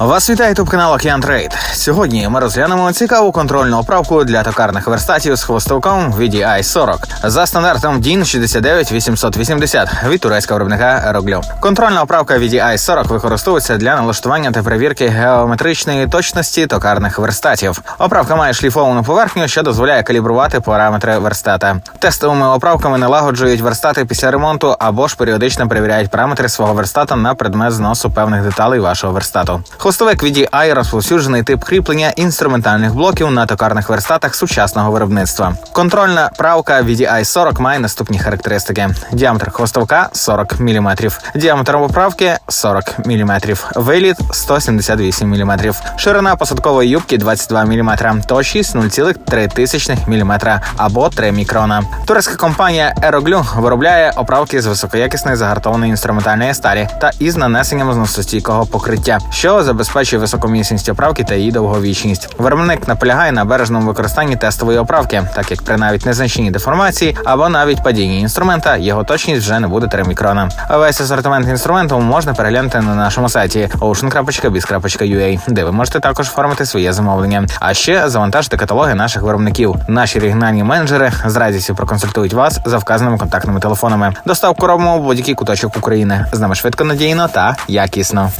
Вас вітає ютуб канал Океан Трейд. Сьогодні ми розглянемо цікаву контрольну оправку для токарних верстатів з хвостовком VDI 40 за стандартом DIN 69880 від турецького виробника Aeroglue. Контрольна оправка VDI 40 використовується для налаштування та перевірки геометричної точності токарних верстатів. Оправка має шліфовану поверхню, що дозволяє калібрувати параметри верстата. Тестовими оправками налагоджують верстати після ремонту або ж періодично перевіряють параметри свого верстата на предмет зносу певних деталей вашого верстату. Хвостовик VDI – розповсюджений тип кріплення інструментальних блоків на токарних верстатах сучасного виробництва. Контрольна правка VDI 40 має наступні характеристики: діаметр хвостовка 40 мм, діаметр оправки 40 мм, виліт 178 мм, ширина посадкової юбки 22 мм, точність 0,3 мм або 3 мікрона. Турецька компанія Aeroglue виробляє оправки з високоякісної загартованої інструментальної сталі та із нанесенням зносостійкого покриття, що забезпечує високу міцність оправки та її довговічність. Виробник наполягає на бережному використанні тестової оправки, так як при навіть незначній деформації або навіть падінні інструмента його точність вже не буде 3 мікрона. Весь асортимент інструменту можна переглянути на нашому сайті ocean.biz.ua, де ви можете також оформити своє замовлення. А ще завантажити каталоги наших виробників. Наші регіональні менеджери з радістю проконсультують вас за вказаними контактними телефонами. Доставку робимо в будь-який куточок України. З нами швидко, надійно та якісно.